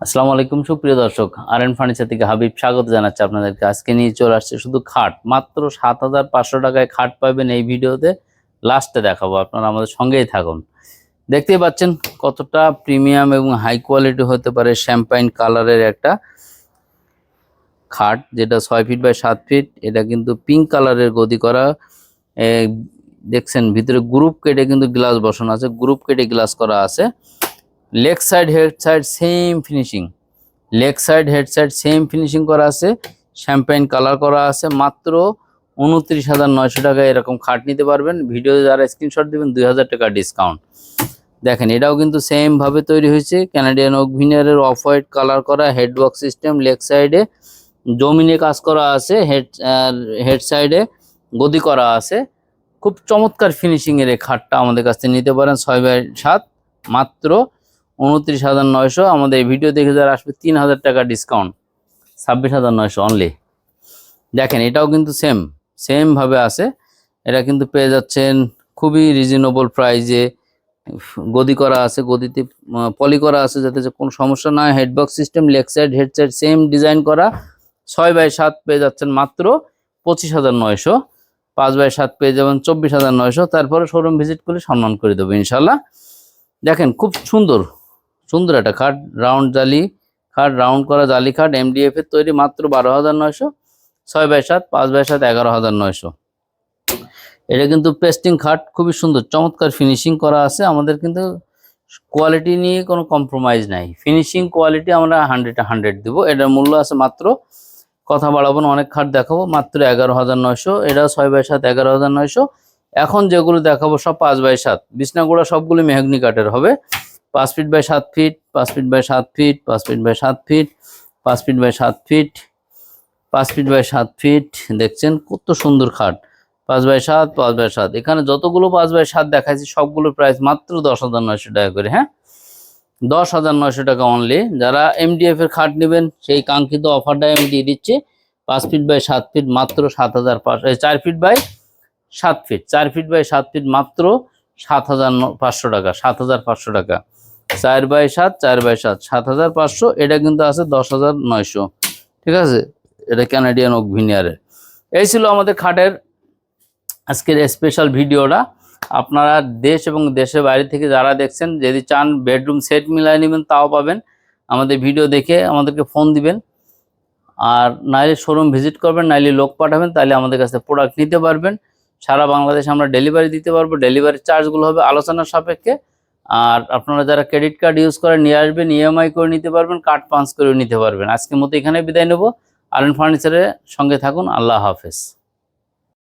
আসসালামু আলাইকুম, সুপ্রিয় দর্শক। আর এন ফার্নিচার থেকে হাবিব স্বাগত জানাচ্ছি আপনাদেরকে। আজকে নিয়ে চলে আসছে শুধু খাট, মাত্র সাত হাজার পাঁচশো টাকায় খাট পাবেন এই ভিডিওতে। লাস্টে দেখাবো, আপনারা আমাদের সঙ্গেই থাকুন। দেখতেই পাচ্ছেন কতটা প্রিমিয়াম এবং হাই কোয়ালিটি হতে পারে শ্যাম্পাইন কালারের একটা খাট, যেটা ছয় ফিট বাই সাত ফিট। এটা কিন্তু পিঙ্ক কালারের গদি করা। দেখছেন, ভিতরে গ্রুপ কেটে কিন্তু গ্লাস বসানো আছে। গ্রুপ কেটে গ্লাস করা আছে। Leg side, head side, same finishing. Leg side, head side, same finishing করা আছে। শ্যাম্পেন কালার করা আছে। মাত্র উনত্রিশ হাজার নয়শো টাকায় এরকম খাট নিতে পারবেন। ভিডিও যারা স্ক্রিনশট দেবেন, দুই হাজার টাকা ডিসকাউন্ট দেখেন, এটাও কিন্তু সেমভাবে তৈরি হয়েছে। ক্যানাডিয়ান ওভিনিয়ারের অফ হোয়াইট কালার করা হেড বক্স সিস্টেম লেগ সাইডে জমিনে কাজ করা আছে হেড হেড সাইডে গদি করা আছে। খুব চমৎকার ফিনিশিংয়ের এই খাটটা আমাদের কাছ থেকে নিতে পারেন, ছয় বাই সাত। মাত্র উনত্রিশ হাজার নয়শো। আমাদের এই ভিডিও দেখে যারা আসবে, তিন হাজার টাকা ডিসকাউন্ট ছাব্বিশ হাজার নয়শো অনলি দেখেন, এটাও কিন্তু সেম সেমভাবে আছে। এটা কিন্তু পেয়ে যাচ্ছেন খুবই রিজনেবল প্রাইজে গদি করা আছে, গদিতে পলি করা আছে যাতে যে কোনো সমস্যা না head box system leg side head side same design করা। ছয় বাই সাত পেয়ে যাচ্ছেন মাত্র পঁচিশ হাজার নয়শো। পাঁচ বাই সাত পেয়ে যাবেন চব্বিশ হাজার নয়শো। তারপরে শোরুম ভিজিট করে সম্মান করে দেবো ইনশাল্লাহ। দেখেন, খুব সুন্দর। সুন্দর একটা খাট রাউন্ড জালি, খাট রাউন্ড করা জালি খাট এমডিএফ এর তৈরি মাত্র বারো হাজার নয়শো, ছয় বাই সাত, পাঁচ বাই সাত, এগারো হাজার নয়শো। এটা কিন্তু পেস্টিং খাট, খুবই সুন্দর, চমৎকার ফিনিশিং করা আছে। আমাদের কিন্তু কোয়ালিটি নিয়ে কোনো কম্প্রোমাইজ নাই। ফিনিশিং কোয়ালিটি আমরা হান্ড্রেড হান্ড্রেড দেবো। এটার মূল্য আছে মাত্র, কথা বাড়াবো না, অনেক খাট দেখাবো, মাত্র এগারো হাজার নয়শো। এটা ছয় বাই সাত, এগারো হাজার নয়শো। এখন যেগুলো দেখাবো সব পাঁচ বাই সাত। বিছনাগুড়া সবগুলো মেহগনি কাঠের হবে। পাঁচ ফিট বাই সাত ফিট, পাঁচ ফিট বাই সাত ফিট, পাঁচ ফিট বাই সাত ফিট, পাঁচ ফিট বাই সাত ফিট, পাঁচ ফিট বাই সাত ফিট। দেখছেন কত সুন্দর খাট। পাঁচ বাই সাত, পাঁচ বাই সাত। এখানে যতগুলো পাঁচ বাই সাত দেখাইছি সবগুলো প্রাইস মাত্র দশ হাজার নয়শো টাকা করে হ্যাঁ? দশ হাজার নয়শো টাকা অনলি যারা এমডিএফ এর খাট নেবেন, সেই কাঙ্ক্ষিত অফারটা আমি দিয়ে দিচ্ছি। পাঁচ ফিট বাই সাত ফিট মাত্র সাত হাজার পাঁচশো চার ফিট বাই সাত ফিট। চার ফিট বাই সাত ফিট মাত্র সাত হাজার পাঁচশো টাকা, সাত হাজার পাঁচশো টাকা। চার বাই সাত, চার বাই সাত সাত হাজার পাঁচশো, এটা কিন্তু আছে দশ হাজার নয়শো। ঠিক আছে? এটা ক্যানাডিয়ান ওক এই ছিল আমাদের খাটের আজকের স্পেশাল ভিডিওটা আপনারা দেশ এবং দেশের বাইরে থেকে যারা দেখছেন, যদি চান বেডরুম সেট মিলাই নেবেন, তাও পাবেন। আমাদের ভিডিও দেখে আমাদেরকে ফোন দিবেন। আর নাইলে শোরুম ভিজিট করবেন, নাইলে লোক পাঠাবেন তাহলে আমাদের কাছে প্রোডাক্ট নিতে পারবেন। সারা বাংলাদেশে আমরা ডেলিভারি দিতে পারব। ডেলিভারি চার্জগুলো হবে আলোচনার সাপেক্ষে। আর আপনারা যারা ক্রেডিট কার্ড ইউজ করেন, নিয়ে আসবেন ইএমআই করে নিতে পারবেন কার্ড পাঞ্চ করে নিতে পারবেন। আজকের মতো এখানে বিদায় নেব। আরএন ফার্নিচারের সঙ্গে থাকুন। আল্লাহ হাফেজ।